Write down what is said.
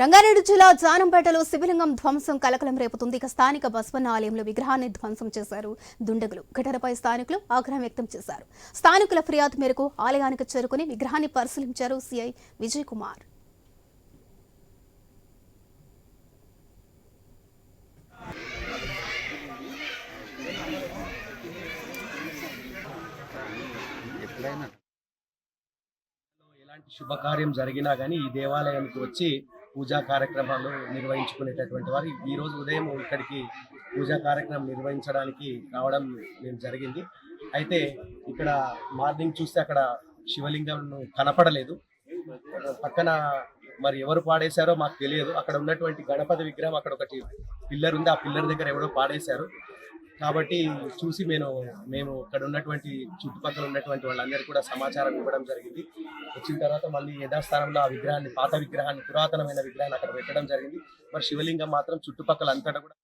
రంగారెడ్డి జిల్లా జానంపేటలో శివలింగం ధ్వంసం కలకలం రేపుతుంది. ఇక స్థానిక బస్వన్న ఆలయంలో విగ్రహాన్ని ధ్వంసం చేశారు దుండగులు. ఘటనపై స్థానికులు ఆగ్రహం వ్యక్తం చేశారు. స్థానికుల ఫిర్యాదు మేరకు ఆలయానికి చేరుకుని విగ్రహాన్ని పరిశీలించారు సిఐ విజయ్ కుమార్. ఎలాంటి శుభకార్యం జరిగినా కానీ ఈ దేవాలయానికి వచ్చి పూజా కార్యక్రమాలు నిర్వహించుకునేటటువంటి వారు. ఈ రోజు ఉదయం ఇక్కడికి పూజా కార్యక్రమం నిర్వహించడానికి రావడం నేను జరిగింది. అయితే ఇక్కడ మార్నింగ్ చూస్తే అక్కడ శివలింగం కనపడలేదు. పక్కన మరి ఎవరు పాడేశారో మాకు తెలియదు. అక్కడ ఉన్నటువంటి గణపతి విగ్రహం అక్కడ ఒకటి పిల్లర్ ఉంది. ఆ పిల్లర్ దగ్గర ఎవరో పాడేశారు. కాబట్టి చూసి నేను మేము ఇక్కడ ఉన్నటువంటి చుట్టుపక్కల ఉన్నటువంటి వాళ్ళందరికీ కూడా సమాచారం ఇవ్వడం జరిగింది. వచ్చిన తర్వాత మళ్ళీ యథాస్థానంలో ఆ విగ్రహాన్ని పాత విగ్రహాన్ని పురాతనమైన విగ్రహాన్ని అక్కడ పెట్టడం జరిగింది. మరి శివలింగం మాత్రం చుట్టుపక్కల అంతటా కూడా